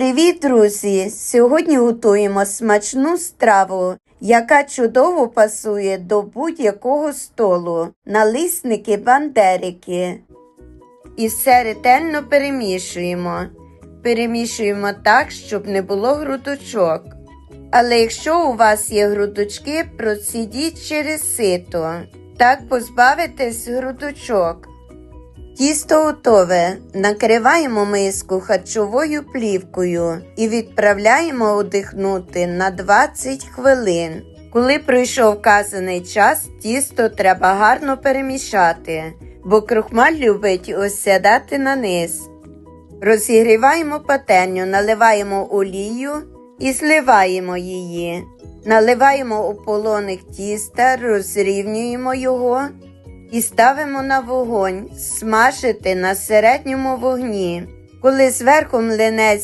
Привіт, друзі! Сьогодні готуємо смачну страву, яка чудово пасує до будь-якого столу. Налисники бандерики. І все ретельно перемішуємо. Перемішуємо так, щоб не було грудочок. Але якщо у вас є грудочки, процідіть через сито. Так позбавитесь грудочок. Тісто готове. Накриваємо миску харчовою плівкою і відправляємо одихнути на 20 хвилин. Коли пройшов вказаний час, тісто треба гарно перемішати, бо крохмаль любить осядати на низ. Розігріваємо пательню, наливаємо олію і зливаємо її. Наливаємо ополоник тіста, розрівнюємо його і ставимо на вогонь смажити на середньому вогні. Коли зверху млинець